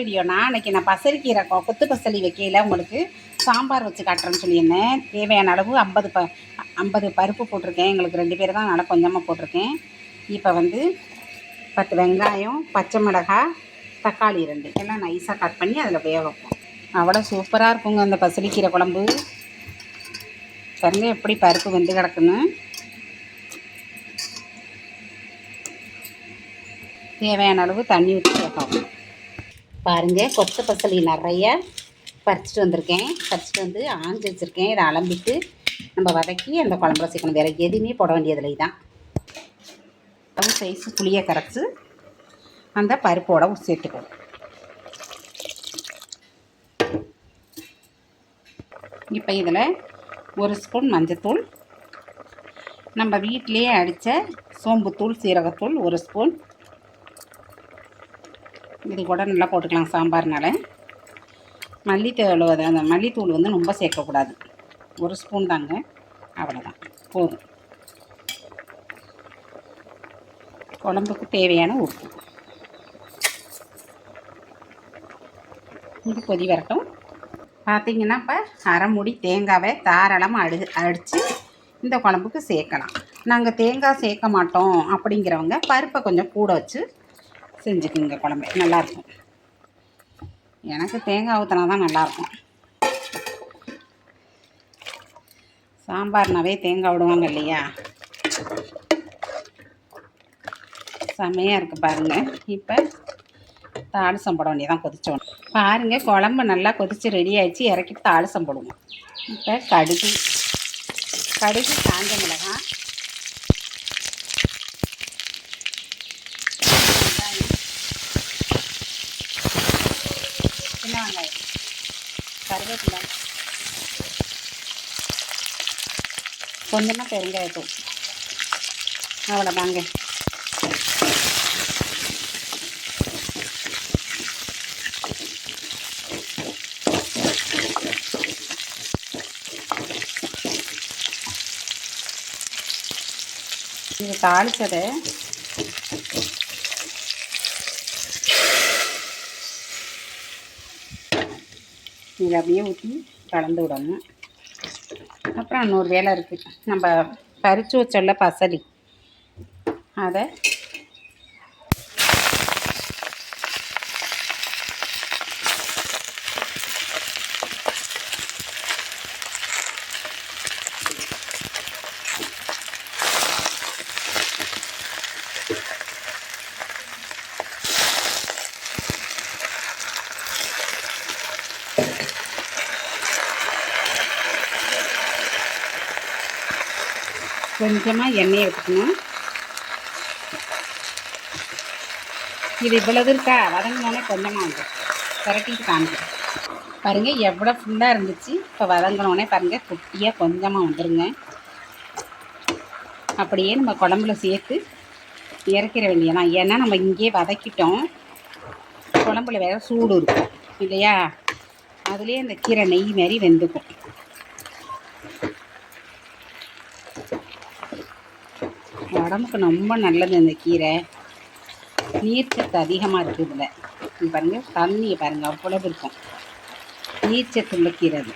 வீடியோனா அன்றைக்கி நான் பசரிக்கீரை கொ- கொத்து பசலி வைக்கையில் உங்களுக்கு சாம்பார் வச்சு காட்டுறேன்னு சொல்லியிருந்தேன். தேவையான அளவு ஐம்பது ப ஐம்பது பருப்பு போட்டிருக்கேன். எங்களுக்கு ரெண்டு பேர் தான் நல்லா கொஞ்சமாக போட்டிருக்கேன். இப்போ வந்து பத்து வெங்காயம் பச்சை மிளகாய் தக்காளி ரெண்டு. எல்லாம் நைஸாக கட் பண்ணி அதில் வேக வைப்போம். அவ்வளோ சூப்பராக இருக்குங்க அந்த பசலிக்கீரை குழம்பு. பாருங்க எப்படி பருப்பு வெந்து கிடக்குன்னு. தேவையான அளவு தண்ணி ஊற்றி வைப்போம் பாருங்கள் கொத்த பசலி நிறைய பறிச்சுட்டு வந்திருக்கேன். பறிச்சுட்டு வந்து ஆஞ்சு வச்சுருக்கேன். இதை அலம்பிட்டு நம்ம வதக்கி அந்த குழம்புல சேர்க்கணும். வேறு எதுவுமே போட வேண்டியதில்லை தான் அது சைஸு புளியை கரைச்சி அந்த பருப்போட சேர்த்துக்கணும். இப்போ இதில் ஒரு ஸ்பூன் மஞ்சத்தூள் நம்ம வீட்டிலேயே அடித்த சோம்புத்தூள் சீரகத்தூள் ஒரு ஸ்பூன் இது கூட நல்லா போட்டுக்கலாம் சாம்பார்னால். மல்லித்தூள் அந்த மல்லித்தூள் வந்து ரொம்ப சேர்க்கக்கூடாது. ஒரு ஸ்பூன் தாங்க. அவ்வளோதான் போதும். குழம்புக்கு தேவையான உப்பு. இது கொதி வரட்டும். பார்த்தீங்கன்னா இப்போ அரைமுடி தேங்காவை தாராளமாக அடி அடித்து இந்த குழம்புக்கு சேர்க்கலாம். நாங்கள் தேங்காய் சேர்க்க மாட்டோம் அப்படிங்கிறவங்க பருப்பை கொஞ்சம் கூட வச்சு செஞ்சுக்குங்க குழம்பு. நல்லாயிருக்கும். எனக்கு தேங்காய் ஊற்றினா தான் நல்லாயிருக்கும். சாம்பார்னாவே தேங்காய் விடுவாங்க இல்லையா? செமையாக இருக்குது பாருங்கள் இப்போ தாளிசம் போட வேண்டியதான் கொதிச்சோம். பாருங்கள் குழம்பு நல்லா கொதித்து ரெடி ஆகிடுச்சு இறக்கிட்டு தாளிசம் போடுவோம். இப்போ கடுகு கடுகு காஞ்ச மிளகாய் வெங்காயம் கருவேப்பிலை. கொஞ்சமாக பெருங்காயத்தூள். அவ்வளோதாங்க. இது தாளித்ததை இதை அப்படியே ஊற்றி கலந்து விடணும். அப்புறம் இன்னொரு வேலை இருக்குது நம்ம பறித்து வச்சோல்ல பசலி. அதை கொஞ்சமாக எண்ணெயை ஊற்றிக்கணும் இது இவ்வளவு இருக்கா? வதங்கினோடனே கொஞ்சமாக வந்து திரட்டிட்டு காமிக்கிறேன் பாருங்கள் எவ்வளோ ஃபுல்லாக இருந்துச்சு. இப்போ வதங்கினோடனே பாருங்கள் குட்டியாக கொஞ்சமாக வந்துடுங்க அப்படியே நம்ம குழம்புல சேர்த்து இறக்கிற வேண்டியதான் ஏன்னா நம்ம இங்கேயே வதக்கிட்டோம். குழம்புல வேறு சூடு இருக்கும். இல்லையா? அதுலேயே அந்த கீரை நெய் மாதிரி வெந்துக்கும். உடம்புக்கு ரொம்ப நல்லது இந்த கீரை. நீர்ச்சத்து அதிகமாக இருக்குது இதில். இது பாருங்கள் தண்ணியை பாருங்கள் அவ்வளவு இருக்கும். நீர்ச்சத்து உள்ள கீரை அது.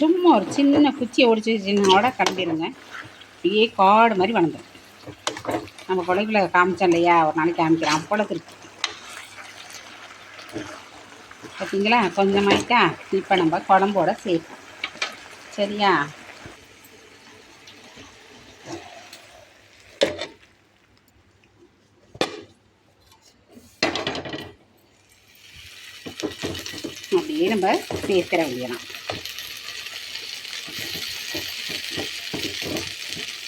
சும்மா ஒரு சின்ன குச்சியை ஒடிச்சு சின்னோட கிளம்பிடுங்க அப்படியே காடு மாதிரி வளர்ந்துடும் நம்ம குழந்தைகளை காமிச்சோம் இல்லையா? ஒரு நாளைக்கு காமிக்கிறேன் அவ்வளவு இருக்கு பார்த்தீங்களா கொஞ்சமாயிட்டா? இப்போ நம்ம குழம்போட சேர்ப்போம். சரியா? அப்படியே நம்ம சேர்த்துற வேண்டியதான்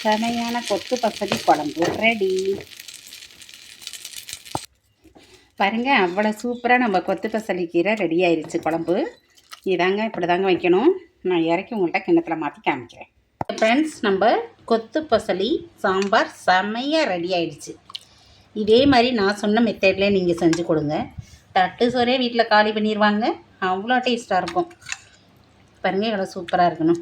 செமையான கொத்து பசடி குழம்பு. ரெடி பாருங்க அவ்வளோ சூப்பராக நம்ம கொத்து பசலி கீரை ரெடி ஆயிடுச்சு குழம்பு. இதாங்க இப்படி தாங்க வைக்கணும். நான் இறக்கி உங்கள்கிட்ட கிண்ணத்தில் மாற்றி காமிக்கிறேன். ஃப்ரெண்ட்ஸ் நம்ம கொத்து பசலி சாம்பார் செமையாக ரெடி ஆயிடுச்சு இதே மாதிரி நான் சொன்ன மெத்தட்லேயே நீங்கள் செஞ்சு கொடுங்க. தட்டு சோறே வீட்டில் காலி பண்ணிடுவாங்க அவ்வளோ டேஸ்ட்டாக இருக்கும். பாருங்கள் எவ்வளோ சூப்பராக இருக்கணும்.